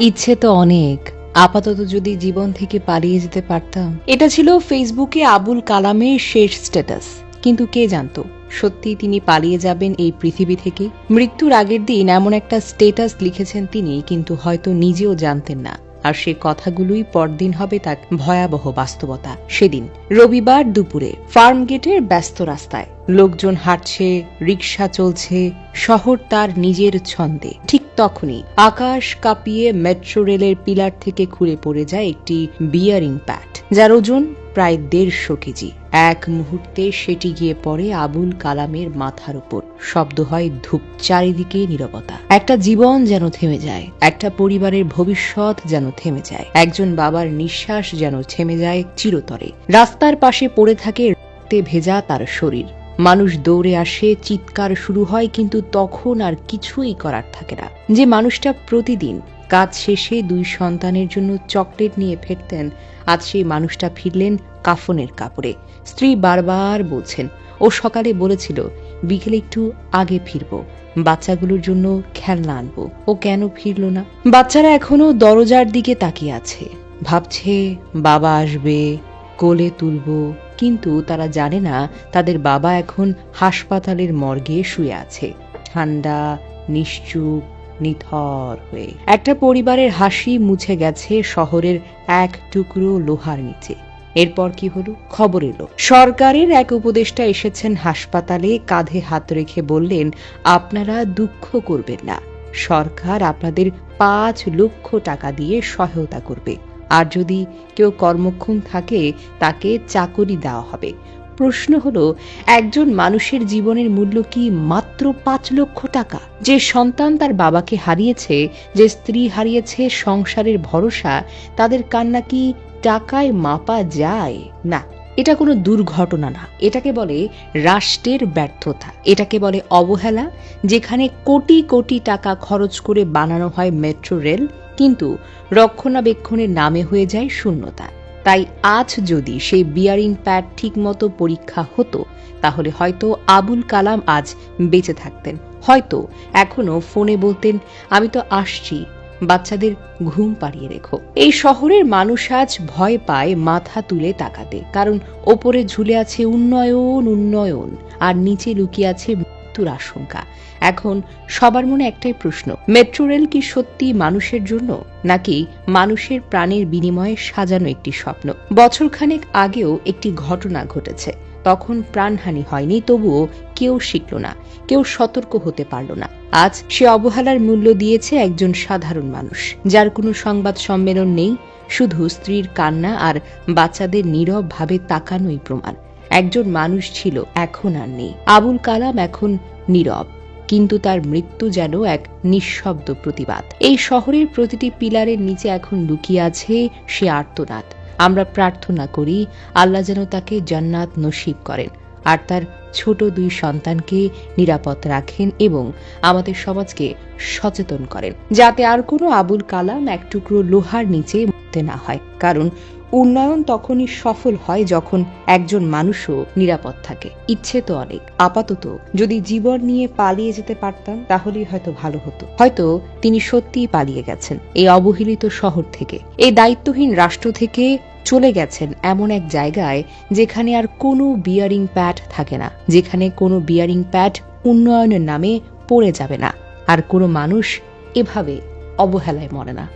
ইচ্ছে তো অনেক। আপাতত যদি জীবন থেকে পালিয়ে যেতে পারতাম। এটা ছিল ফেসবুকে আবুল কালামের শেষ স্ট্যাটাস। কিন্তু কে জানতো সত্যি তিনি পালিয়ে যাবেন এই পৃথিবী থেকে? মৃত্যুর আগের দিন এমন একটা স্ট্যাটাস লিখেছেন তিনি, কিন্তু হয়তো নিজেও জানতেন না। আর সে কথাগুলোই পরদিন হবে তার ভয়াবহ বাস্তবতা। সেদিন, রবিবার দুপুরে, ফার্ম গেটের ব্যস্ত রাস্তায়, লোকজন হাঁটছে রিক্সা চলছে, শহর তার নিজের ছন্দে। ঠিক তখনই আকাশ কাঁপিয়ে মেট্রো রেলের পিলার থেকে খুলে পড়ে যায় একটি বিয়ারিং প্যাট যার ওজন প্রায় দেড়শো কেজি। এক মুহূর্তে সেটি গিয়ে পড়ে আবুল কালামের মাথার উপর শব্দ হয় ধূপ, চারিদিকে নীরবতা। একটা জীবন যেন থেমে যায়, একটা পরিবারের ভবিষ্যৎ যেন থেমে যায়, একজন বাবার নিঃশ্বাস যেন থেমে যায় চিরতরে। রাস্তার পাশে পড়ে থাকে ভেজা তার শরীর। মানুষ দৌড়ে আসে, চিৎকার শুরু হয়, কিন্তু তখন আর কিছুই করার থাকে না। যে মানুষটা প্রতিদিন কাজ শেষে দুই সন্তানের জন্য চকলেট নিয়ে ফিরতেন, আজ সেই মানুষটা ফিরলেন কাফনের কাপড়ে। স্ত্রী বারবার বলছেন, ও সকালে বলেছিল, বিকেলে একটু আগে ফিরবো, বাচ্চাগুলোর জন্য খেলনা আনব। ও কেন ফিরল না? বাচ্চারা এখনও দরজার দিকে তাকিয়ে আছে। ভাবছে, বাবা আসবে কোলে তুলবো, কিন্তু তারা জানে না তাদের বাবা এখন হাসপাতালের মর্গে শুয়ে আছে। ঠান্ডা, নিশ্চুপ, নিথর হয়ে। একটা পরিবারের হাসি মুছে গেছে শহরের এক টুকরো লোহার নিচে। এরপর কি হলো? খবর এলো। সরকারের এক উপদেষ্টা এসেছেন হাসপাতালে, কাঁধে হাত রেখে বললেন, আপনারা দুঃখ করবেন না। সরকার আপনাদের পাঁচ লক্ষ টাকা দিয়ে সহায়তা করবে। আর যদি কেউ কর্মক্ষম থাকে, তাকে চাকরি দেওয়া হবে। প্রশ্ন হলো, একজন মানুষের জীবনের মূল্য কি মাত্র পাঁচ লক্ষ টাকা? যে সন্তান তার বাবাকে হারিয়েছে, যে স্ত্রী হারিয়েছে সংসারের ভরসা, তাদের কান্না কি টাকায় মাপা যায়? না, এটা কোনো দুর্ঘটনা না। এটাকে বলে রাষ্ট্রের ব্যর্থতা। এটাকে বলে অবহেলা, যেখানে কোটি কোটি টাকা খরচ করে বানানো হয় মেট্রো রেল কিন্তু রক্ষণাবেক্ষণের নামে হয়ে যায় শূন্যতা। তাই আজ যদি সেই বিয়ারিং প্যাড ঠিকমতো পরীক্ষা হতো, তাহলে হয়তো আবুল কালাম আজ বেঁচে থাকতেন। হয়তো এখনও ফোনে বলতেন, আমি তো আসছি, বাচ্চাদের ঘুম পাড়িয়ে রেখো। এই শহরের মানুষ আজ ভয় পায় মাথা তুলে তাকাতে, কারণ ওপরে ঝুলে আছে উন্নয়ন উন্নয়ন, আর নিচে লুকিয়ে আছে মৃত্যুর আশঙ্কা। এখন সবার মনে একটাই প্রশ্ন, মেট্রো রেল কি সত্যি মানুষের জন্য, নাকি মানুষের প্রাণের বিনিময়ে সাজানো একটি স্বপ্ন? বছরখানেক আগেও একটি ঘটনা ঘটেছে, তখন প্রাণহানি হয়নি, তবুও কেউ শিখল না, কেউ সতর্ক হতে পারল না। আজ সে অবহেলার মূল্য দিয়েছে একজন সাধারণ মানুষ, যার কোনো সংবাদ সম্মেলন নেই, শুধু স্ত্রীর কান্না আর বাচ্চাদের নীরব ভাবে তাকানোই প্রমাণ। একজন মানুষ ছিল, এখন আর নেই। আবুল কালাম এখন নীরব, কিন্তু তার মৃত্যু যেন এক নিঃশব্দ প্রতিবাদ। এই শহরের প্রতিটি পিলারের নিচে এখন লুকিয়ে আছে সে আর্তনাদ। আমরা প্রার্থনা করি, আল্লাহ যেন তাকে জান্নাত নসিব করেন আর তার ছোট দুই সন্তানকে নিরাপদ রাখেন এবং আমাদের সমাজকে সচেতন করেন, যাতে আর কোনো আবুল কালাম এক টুকরো লোহার নিচে মরতে না হয়। কারণ উন্নয়ন তখনই সফল হয় যখন একজন মানুষও নিরাপদ থাকে। ইচ্ছে তো অনেক। আপাতত যদি জীবন নিয়ে পালিয়ে যেতে পারতাম, তাহলেই হয়তো ভালো হতো। হয়তো তিনি সত্যিই পালিয়ে গেছেন, এই অবহেলিত শহর থেকে। এই দায়িত্বহীন রাষ্ট্র থেকে চলে গেছেন এমন এক জায়গায় যেখানে আর কোনো বিয়ারিং প্যাড থাকে না, যেখানে কোনো বিয়ারিং প্যাড উন্নয়নের নামে পড়ে যাবে না। আর কোনো মানুষ এভাবে অবহেলায় মরে না।